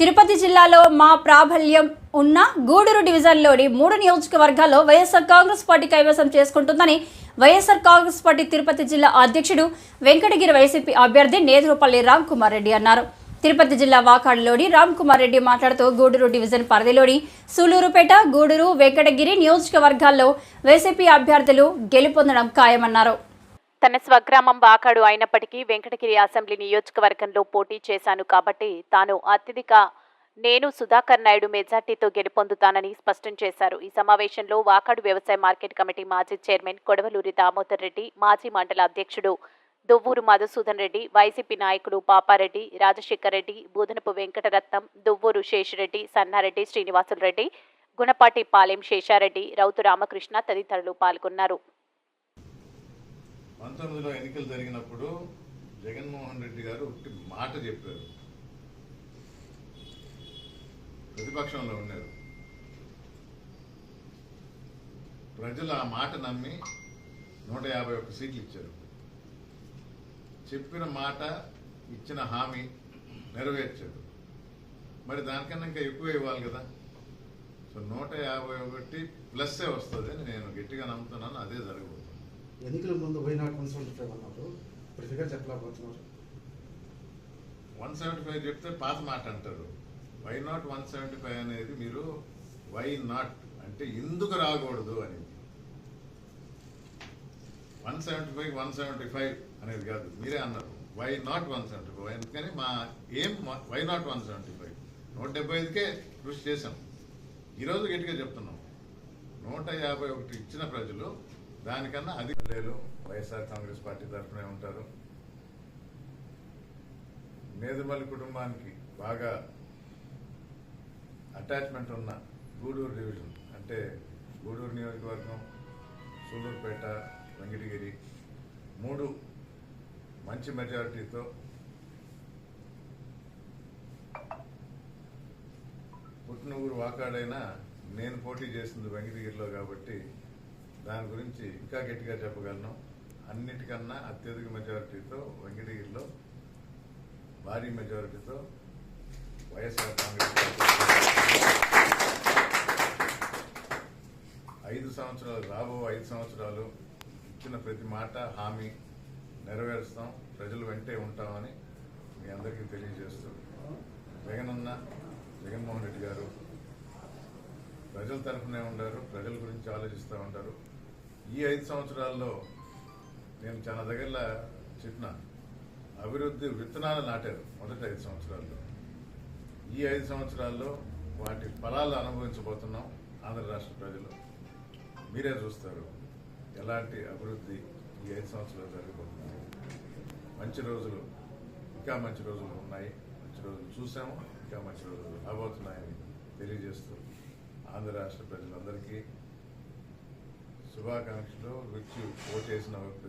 తిరుపతి జిల్లాలో మా ప్రాబల్యం ఉన్న గూడూరు డివిజన్లోని మూడు నియోజకవర్గాల్లో వైఎస్ఆర్ కాంగ్రెస్ పార్టీ కైవసం చేసుకుంటుందని వైఎస్ఆర్ కాంగ్రెస్ పార్టీ తిరుపతి జిల్లా అధ్యక్షుడు వెంకటగిరి వైసీపీ అభ్యర్థి నేదురుపల్లి రామ్ కుమార్ రెడ్డి అన్నారు. తిరుపతి జిల్లా వాకాడులోని రామ్ కుమార్ రెడ్డి మాట్లాడుతూ గూడూరు డివిజన్ పరిధిలోని సూలూరుపేట గూడూరు వెంకటగిరి నియోజకవర్గాల్లో వైసీపీ అభ్యర్థులు గెలుపొందడం ఖాయమన్నారు. తన స్వగ్రామం వాకాడు అయినప్పటికీ వెంకటగిరి అసెంబ్లీ నియోజకవర్గంలో పోటీ చేశాను కాబట్టి తాను అత్యధిక నేను సుధాకర్ నాయుడు మెజార్టీతో గెలుపొందుతానని స్పష్టం చేశారు. ఈ సమావేశంలో వాకాడు వ్యవసాయ మార్కెట్ కమిటీ మాజీ చైర్మన్ కొడవలూరి దామోదర్ రెడ్డి మాజీ మండల అధ్యక్షుడు దువ్వూరు మధుసూదన్ రెడ్డి వైసీపీ నాయకులు పాపారెడ్డి రాజశేఖర్ రెడ్డి బూదనపు వెంకటరత్నం దువ్వూరు శేషిరెడ్డి సన్నారెడ్డి శ్రీనివాసులు రెడ్డి గుణపాటి పాలెం శేషారెడ్డి రౌతు రామకృష్ణ తదితరులు పాల్గొన్నారు. పంతొమ్మిదిలో ఎన్నికలు జరిగినప్పుడు జగన్మోహన్ రెడ్డి గారు ఒకటి మాట చెప్పారు. ప్రతిపక్షంలో ఉన్నారు. ప్రజలు ఆ మాట నమ్మి నూట యాభై ఒక్క సీట్లు ఇచ్చారు. చెప్పిన మాట ఇచ్చిన హామీ నెరవేర్చారు. మరి దానికన్నా ఇంకా ఎక్కువ ఇవ్వాలి కదా. సో నూట యాభై ఒకటి ప్లస్సే వస్తుంది నేను గట్టిగా నమ్ముతున్నాను అదే జరగబోతుంది. ఎన్నికల ముందు why not one seventy five అన్నారు ఇప్పుడు ఫిగర్ చెప్పలేకపోతున్నారు. వన్ సెవెంటీ ఫైవ్ చెప్తే పాత మాట అంటారు. Why not one seventy five అనేది మీరు వై నాట్ అంటే ఎందుకు రాకూడదు అనేది one seventy five one seventy five అనేది కాదు. మీరే అన్నారు. Why not one seventy five? ఎందుకని మా ఏం why not one seventy five? నూట డెబ్బై ఐదుకే కృషి చేశాం. ఈరోజు గట్టిగా చెప్తున్నాం. నూట యాభై ఒకటి ఇచ్చిన ప్రజలు దానికన్నా అది లేదు వైఎస్ఆర్ కాంగ్రెస్ పార్టీ తరఫునే ఉంటారు. నేదుమల్లి కుటుంబానికి బాగా అటాచ్మెంట్ ఉన్న గూడూరు డివిజన్ అంటే గూడూరు నియోజకవర్గం సూలూరుపేట వెంకటగిరి మూడు మంచి మెజారిటీతో పుట్టినూరు వాకాడైనా నేను పోటీ చేసింది వెంకటగిరిలో కాబట్టి దాని గురించి ఇంకా గట్టిగా చెప్పగలను. అన్నిటికన్నా అత్యధిక మెజారిటీతో వెంకటగిరిలో భారీ మెజారిటీతో వైఎస్ఆర్ కాంగ్రెస్ ఐదు సంవత్సరాలు రాబో ఐదు సంవత్సరాలు ఇచ్చిన ప్రతి మాట హామీ నెరవేరుస్తాం. ప్రజలు వెంటే ఉంటామని మీ అందరికీ తెలియజేస్తూ జగనన్న జగన్మోహన్ రెడ్డి గారు ప్రజల తరఫునే ఉండారు ప్రజల గురించి ఆలోచిస్తూ ఉంటారు. ఈ ఐదు సంవత్సరాల్లో నేను చాలా దగ్గర చెప్పిన అభివృద్ధి విత్తనాలు నాటారు మొదటి ఐదు సంవత్సరాల్లో. ఈ ఐదు సంవత్సరాల్లో వాటి ఫలాలు అనుభవించబోతున్నాం ఆంధ్ర రాష్ట్ర ప్రజలు. మీరే చూస్తారు ఎలాంటి అభివృద్ధి ఈ ఐదు సంవత్సరాలు జరిగిపోతున్నాయి మంచి రోజులు ఇంకా మంచి రోజులు ఉన్నాయి. మంచి రోజులు చూసాము ఇంకా మంచి రోజులు రాబోతున్నాయని తెలియజేస్తూ ఆంధ్ర రాష్ట్ర ప్రజలందరికీ శుభాకాంక్షలు. వచ్చి ఓటేసిన